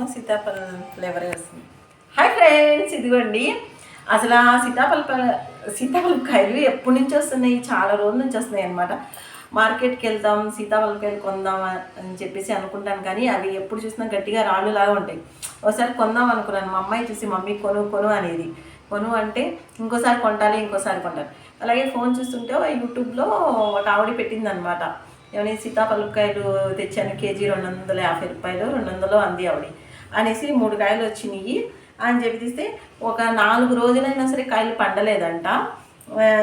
సీతాఫల flavour వేస్తుంది. Hi friends ఇదిగోండి. అసలు ఆ సీతాఫల సీతాఫలం కాయలు ఎప్పటి నుంచి వస్తున్నాయి? చాలా రోజుల నుంచి వస్తున్నాయి అనమాట మార్కెట్కి వెళ్తాం సీతాఫలకాయలు కొందాం అని చెప్పేసి అనుకుంటాను కానీ అవి ఎప్పుడు చూసినా గట్టిగా రాళ్ళు లాగా ఉంటాయి. ఒకసారి కొందాం అనుకున్నాను. మా అమ్మాయి చూసి మమ్మీ కొను కొను అనేది. కొను అంటే ఇంకోసారి కొంటాలి ఇంకోసారి కొంటాలి. అలాగే ఫోన్ చూస్తుంటే యూట్యూబ్లో ఒక ఆవిడ పెట్టింది అనమాట ఏమని సీతాఫలకాయలు తెచ్చాను కేజీ రెండు వందల యాభై రూపాయలు రెండు వందలు అంది ఆవిడ. అనేసి మూడు కాయలు వచ్చినాయి. అని చెప్పి తీస్తే ఒక నాలుగు రోజులైనా సరే కాయలు పండలేదంట.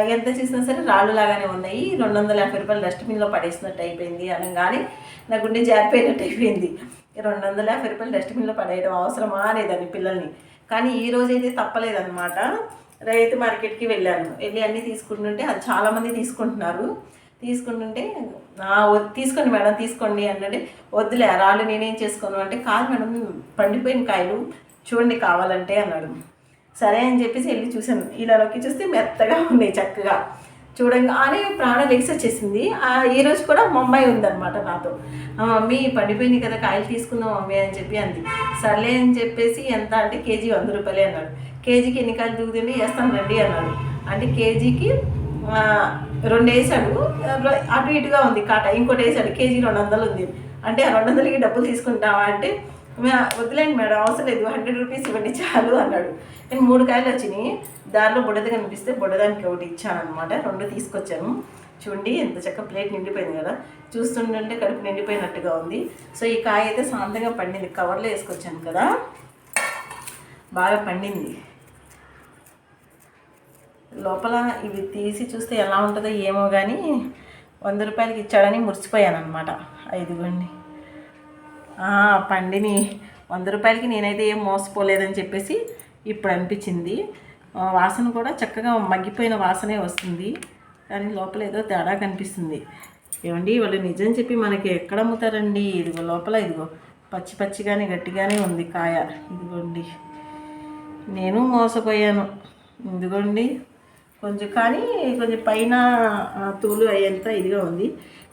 ఎంత చేసినా సరే రాళ్ళు లాగానే ఉన్నాయి. రెండు వందల యాభై రూపాయలు డస్ట్బిన్లో పడేసినట్టు అయిపోయింది అనగానే నా గుండె జారిపోయినట్టు అయిపోయింది. రెండు వందల యాభై రూపాయలు డస్ట్బిన్లో పడేయడం అవసరమా అనేదాన్ని పిల్లల్ని. కానీ ఈ రోజు అయితే తప్పలేదన్నమాట. రైతు మార్కెట్కి వెళ్ళాను. వెళ్ళి అన్నీ తీసుకుంటుంటే అది చాలామంది తీసుకుంటున్నారు. తీసుకుంటుంటే తీసుకోండి మేడం తీసుకోండి అంటే వద్దులే రాళ్ళు నేనేం చేసుకోను? అంటే కాదు మేడం పండిపోయిన కాయలు చూడండి కావాలంటే అన్నాడు. సరే అని చెప్పేసి వెళ్ళి చూశాను. ఇలాలోకి చూస్తే మెత్తగా ఉన్నాయి చక్కగా. చూడంగానే ప్రాణం లెగ్స్ వచ్చేసింది ఆ, కూడా ముంబై ఉందన్నమాట నాతో. మమ్మీ పడిపోయింది కదా కాయలు తీసుకుందాం మమ్మీ అని చెప్పి అంది. సర్లే అని చెప్పేసి ఎంత? అంటే కేజీ వంద రూపాయలే అన్నాడు. కేజీకి ఎన్ని కాయలు దిగుతుంటే వేస్తాను రండి అన్నాడు. అంటే కేజీకి రెండు వేసాడు. అటు ఇటుగా ఉంది కాట. ఇంకోటి వేసాడు. కేజీ రెండు వందలు ఉంది. అంటే ఆ రెండు వందలకి డబ్బులు తీసుకుంటావా అంటే "మే- వద్దులేండి మేడం అవసరం లేదు. హండ్రెడ్ రూపీస్ ఇవ్వండి చాలు అన్నాడు. నేను మూడు కాయలు వచ్చినాయి. దారిలో బుడద కనిపిస్తే బుడదానికి ఒకటి ఇచ్చాను అనమాట రెండు తీసుకొచ్చాను. చూడండి ఎంత చక్క ప్లేట్ నిండిపోయింది కదా. చూస్తుంటే కడుపు నిండిపోయినట్టుగా ఉంది. సో ఈ కాయ అయితే శాంతంగా పండింది. కవర్లో వేసుకొచ్చాను కదా. బాగా పండింది. లోపల ఇవి తీసి చూస్తే ఎలా ఉంటుందో ఏమో కానీ వంద రూపాయలకి ఇచ్చాడని మురిసిపోయాను అనమాట ఐదుగోండి పండిని వంద రూపాయలకి నేనైతే ఏం మోసపోలేదని చెప్పేసి ఇప్పుడు అనిపించింది. వాసన కూడా చక్కగా మగ్గిపోయిన వాసనే వస్తుంది. కానీ లోపల ఏదో తేడా కనిపిస్తుంది. ఏమండి వాళ్ళు నిజం చెప్పి మనకి ఎక్కడ అమ్ముతారండి? ఇదిగో లోపల ఇదిగో పచ్చి పచ్చిగానే గట్టిగానే ఉంది కాయ. ఇదిగోండి. నేను మోసపోయాను. ఇదిగోండి. కొంచెం కానీ కొంచెం పైన తూలు అయ్యేంత ఇదిగా ఉంది.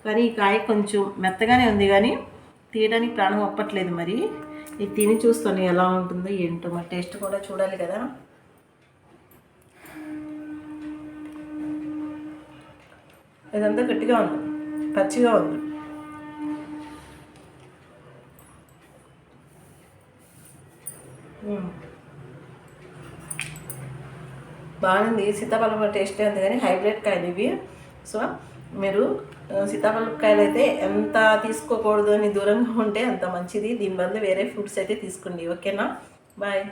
కానీ ఈ కాయ కొంచెం మెత్తగానే ఉంది కానీ తీయడానికి ప్రాణం ఒప్పట్లేదు మరి. ఇది తిని చూస్తాను ఎలా ఉంటుందో ఏంటో. మరి టేస్ట్ కూడా చూడాలి కదా. ఇదంతా గట్టిగా ఉంది. పచ్చిగా ఉంది. Mm. బాగుంది. సీతాఫలం టేస్టే ఉంది కానీ హైబ్రిడ్ కాయలు ఇవి. సో మీరు సీతాఫలకాయలు అయితే ఎంత తీసుకోకూడదు అని దూరంగా ఉంటే అంత మంచిది. దీని బదులు వేరే ఫ్రూట్స్ అయితే తీసుకోండి. ఓకేనా? బాయ్